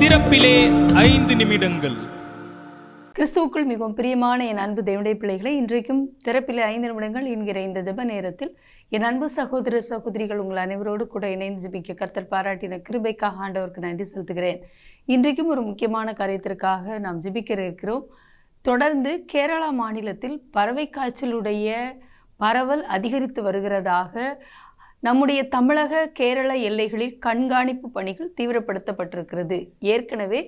திறப்பிலே ஐந்து நிமிடங்கள். கிறிஸ்துவுக்குள் மிகவும் பிரியமான என் அன்பு தேவனுடைய பிள்ளைகளை இன்றைக்கும் திறப்பிலே ஐந்து நிமிடங்கள் என்கிற இந்த ஜப நேரத்தில் என் அன்பு சகோதர சகோதரிகள் உங்கள் அனைவரோடு கூட இணைந்து ஜபிக்க கர்த்தர் பாராட்டின கிருபைக்காக ஆண்டவருக்கு நன்றி செலுத்துகிறேன். இன்றைக்கும் ஒரு முக்கியமான காரியத்திற்காக நாம் ஜபிக்க இருக்கிறோம். தொடர்ந்து கேரளா மாநிலத்தில் பறவை காய்ச்சலுடைய பரவல் அதிகரித்து வருகிறதாக நம்முடைய தமிழக கேரள எல்லைகளில் கண்காணிப்பு பணிகள் தீவிரப்படுத்தப்பட்டிருக்கிறது. ஏற்கனவே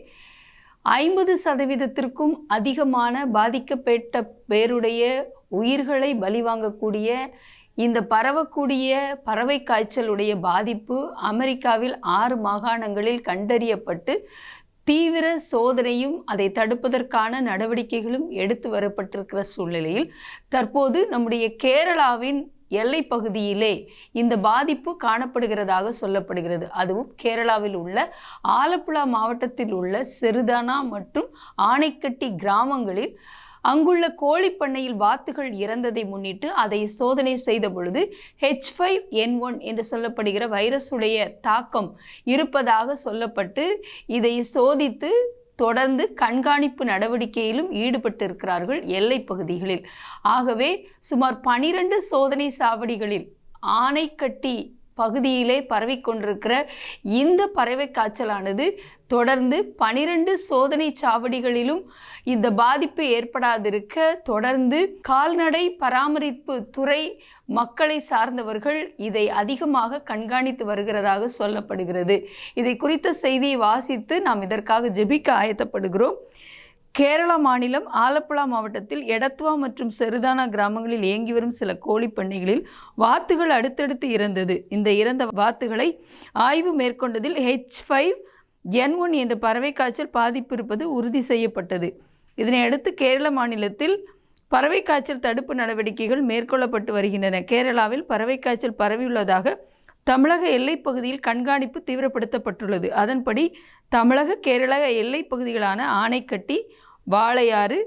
ஐம்பது சதவீதத்திற்கும் அதிகமான பாதிக்கப்பட்ட பேருடைய உயிர்களை பலிவாங்கக்கூடிய இந்த பரவக்கூடிய பறவை காய்ச்சலுடைய பாதிப்பு அமெரிக்காவில் ஆறு மாகாணங்களில் கண்டறியப்பட்டு தீவிர சோதனையும் அதை தடுப்பதற்கான நடவடிக்கைகளும் எடுத்து வரப்பட்டிருக்கிற சூழ்நிலையில் தற்போது நம்முடைய கேரளாவின் எல்லை பகுதியிலே இந்த பாதிப்பு காணப்படுகிறதாக சொல்லப்படுகிறது. அதுவும் கேரளாவில் உள்ள ஆலப்புழா மாவட்டத்தில் உள்ள செருதானா மற்றும் ஆனைக்கட்டி கிராமங்களில் அங்குள்ள கோழிப்பண்ணையில் வாத்துகள் இறந்ததை முன்னிட்டு அதை சோதனை செய்த பொழுது ஹெச் ஃபைவ் என் ஒன் என்று சொல்லப்படுகிற வைரஸுடைய தாக்கம் இருப்பதாக சொல்லப்பட்டு இதை சோதித்து தொடர்ந்து கண்காணிப்பு நடவடிக்கையிலும் ஈடுபட்டிருக்கிறார்கள் எல்லை பகுதிகளில். ஆகவே சுமார் பனிரெண்டு சோதனை சாவடிகளில் ஆனைக்கட்டி பகுதியிலே பரவிக்கொண்டிருக்கிற இந்த பறவை காய்ச்சலானது தொடர்ந்து பனிரெண்டு சோதனை சாவடிகளிலும் இந்த பாதிப்பு ஏற்படாதிருக்க தொடர்ந்து கால்நடை பராமரிப்பு துறை மக்களை சார்ந்தவர்கள் இதை அதிகமாக கண்காணித்து வருகிறதாக சொல்லப்படுகிறது. இதை குறித்த செய்தியை வாசித்து நாம் இதற்காக ஜெபிக்க ஆயத்தப்படுகிறோம். கேரளா மாநிலம் ஆலப்புழா மாவட்டத்தில் எடத்வா மற்றும் செருதானா கிராமங்களில் இயங்கி வரும் சில கோழி பண்ணைகளில் வாத்துகள் அடுத்தடுத்து இறந்தது. இந்த இறந்த வாத்துகளை ஆய்வு மேற்கொண்டதில் ஹெச் ஃபைவ் என் ஒன் என்ற பறவை காய்ச்சல் பாதிப்பு இருப்பது உறுதி செய்யப்பட்டது. இதனையடுத்து கேரள மாநிலத்தில் பறவை காய்ச்சல் தடுப்பு நடவடிக்கைகள் மேற்கொள்ளப்பட்டு வருகின்றன. கேரளாவில் பறவை காய்ச்சல் பரவியுள்ளதாக தமிழக எல்லைப் பகுதியில் கண்காணிப்பு தீவிரப்படுத்தப்பட்டுள்ளது. அதன்படி தமிழக கேரள எல்லைப் பகுதிகளான ஆணைக்கட்டி வாளையாறு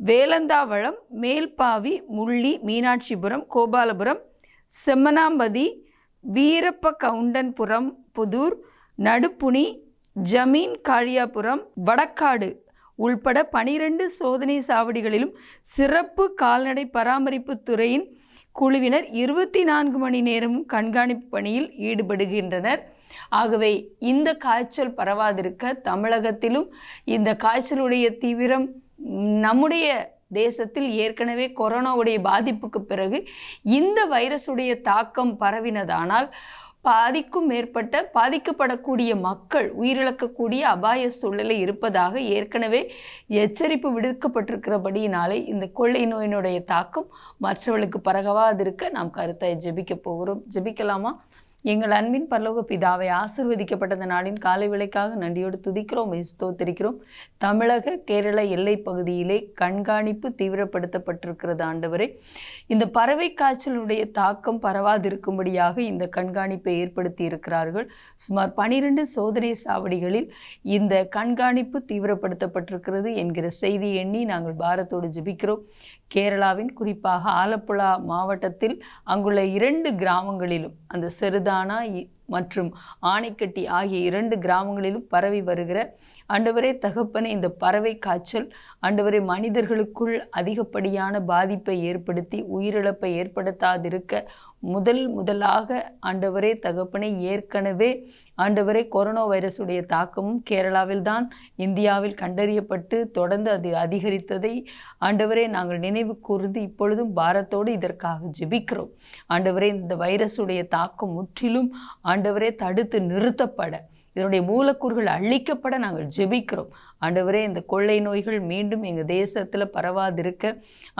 வேலந்தாவளம் மேல்பாவி முள்ளி மீனாட்சிபுரம் கோபாலபுரம் செம்மனாம்பதி வீரப்ப கவுண்டன்புரம் புதூர் நடுப்புனி ஜமீன் காளியாபுரம் வடக்காடு உள்பட பனிரெண்டு சோதனை சாவடிகளிலும் சிறப்பு கால்நடை பராமரிப்பு துறையின் குழுவினர் இருபத்தி நான்கு மணி நேரமும் கண்காணிப்பு பணியில் ஈடுபடுகின்றனர். ஆகவே இந்த காய்ச்சல் பரவாதிருக்க தமிழகத்திலும் இந்த காய்ச்சலுடைய தீவிரம் நம்முடைய தேசத்தில் ஏற்கனவே கொரோனாவுடைய பாதிப்புக்கு பிறகு இந்த வைரஸுடைய தாக்கம் பரவினதானால் பாதிக்கும் மேற்பட்ட பாதிக்கப்படக்கூடிய மக்கள் உயிரிழக்கக்கூடிய அபாய சூழ்நிலை இருப்பதாக ஏற்கனவே எச்சரிப்பு விடுக்கப்பட்டிருக்கிறபடியினாலே இந்த கொள்ளை நோயினுடைய தாக்கம் மற்றவர்களுக்கு பரவாதிருக்க நாம் கருத்தை ஜெபிக்க போகிறோம். ஜெபிக்கலாமா? எங்கள் அன்பின் பரலோக பிதாவை ஆசிர்வதிக்கப்பட்ட நாளின் காலை விலைக்காக நன்றியோடு துதிக்கிறோம் ஸ்தோத்திரிக்கிறோம். தமிழக கேரள எல்லை பகுதியிலே கண்காணிப்பு தீவிரப்படுத்தப்பட்டிருக்கிறது ஆண்டவரே. இந்த பறவை காய்ச்சலுடைய தாக்கம் பரவாதிருக்கும்படியாக இந்த கண்காணிப்பை ஏற்படுத்தி இருக்கிறார்கள். சுமார் பனிரெண்டு சோதனை சாவடிகளில் இந்த கண்காணிப்பு தீவிரப்படுத்தப்பட்டிருக்கிறது என்கிற செய்தி எண்ணி நாங்கள் பாரத்தோடு ஜபிக்கிறோம். கேரளாவின் குறிப்பாக ஆலப்புழா மாவட்டத்தில் அங்குள்ள இரண்டு கிராமங்களிலும் அந்த சிறுதான் ஆனால் மற்றும் ஆனைக்கட்டி ஆகிய இரண்டு கிராமங்களிலும் பரவி வருகிற ஆண்டவரே தகப்பனை இந்த பறவை காய்ச்சல் ஆண்டவரே மனிதர்களுக்குள் அதிகப்படியான பாதிப்பை ஏற்படுத்தி உயிரிழப்பை ஏற்படுத்தாதிருக்க முதல் முதலாக ஆண்டவரே தகப்பனை ஏற்கனவே ஆண்டவரே கொரோனா வைரஸுடைய தாக்கமும் கேரளாவில்தான் இந்தியாவில் கண்டறியப்பட்டு தொடர்ந்து அது அதிகரித்ததை ஆண்டவரே நாங்கள் நினைவு கூர்ந்து இப்பொழுதும் பாரத்தோடு இதற்காக ஜெபிக்கிறோம். ஆண்டவரே இந்த வைரஸுடைய தாக்கம் முற்றிலும் ஆண்டவரே தடுத்து நிறுத்தப்பட. இதனுடைய மூலக்கூறுகள் அழிக்கப்பட நாங்கள் ஜெபிக்கிறோம். ஆண்டவரே இந்த கொள்ளை நோய்கள் மீண்டும் எங்கள் தேசத்தில் பரவாதிருக்க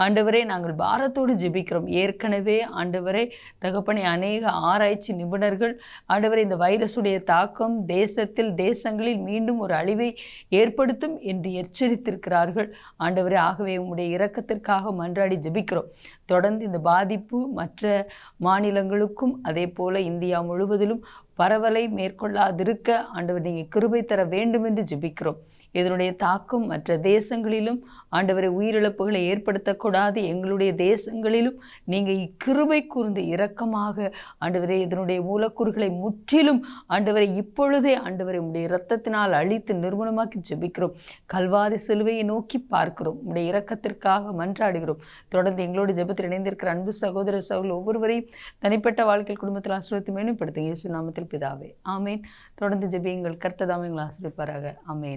ஆண்டவரே நாங்கள் பாரத்தோடு ஜெபிக்கிறோம். ஏற்கனவே ஆண்டவரே தகப்பனை அநேக ஆராய்ச்சி நிபுணர்கள் ஆண்டவரே இந்த வைரஸுடைய தாக்கம் தேசத்தில் தேசங்களில் மீண்டும் ஒரு அழிவை ஏற்படுத்தும் என்று எச்சரித்திருக்கிறார்கள். ஆண்டவரே ஆகவே உங்களுடைய இரக்கத்திற்காக மன்றாடி ஜெபிக்கிறோம். தொடர்ந்து இந்த பாதிப்பு மற்ற மாநிலங்களுக்கும் அதே போல இந்தியா முழுவதிலும் பரவலை மேற்கொள்ளாதிருக்க ஆண்டவர் நீங்கள் கிருபை தர வேண்டும் என்று ஜெபிக்கிறோம். இதனுடைய தாக்கம் மற்ற தேசங்களிலும் ஆண்டவரை உயிரிழப்புகளை ஏற்படுத்தக்கூடாது. எங்களுடைய தேசங்களிலும் நீங்கள் இக்கிருபை கூர்ந்து இரக்கமாக ஆண்டவரை இதனுடைய மூலக்கூறுகளை முற்றிலும் ஆண்டவரை இப்பொழுதே ஆண்டவரை உடைய இரத்தத்தினால் அழித்து நிர்மூலமாக்கி ஜெபிக்கிறோம். கல்வாரி சிலுவையை நோக்கி பார்க்கிறோம். உடைய இரக்கத்திற்காக மன்றாடுகிறோம். தொடர்ந்து எங்களோட ஜெபத்தில் இணைந்திருக்கிற அன்பு சகோதர சகோதரர் ஒவ்வொருவரையும் தனிப்பட்ட வாழ்க்கையில் குடும்பத்தில் ஆசிரியத்தை மேம்படுத்துங்க இயேசு நாமத்தில் பிதாவே. ஆமேன். தொடர்ந்து ஜெபியுங்கள். கர்த்ததாமே எங்களை ஆசிரிப்பாராக ஆமேன்.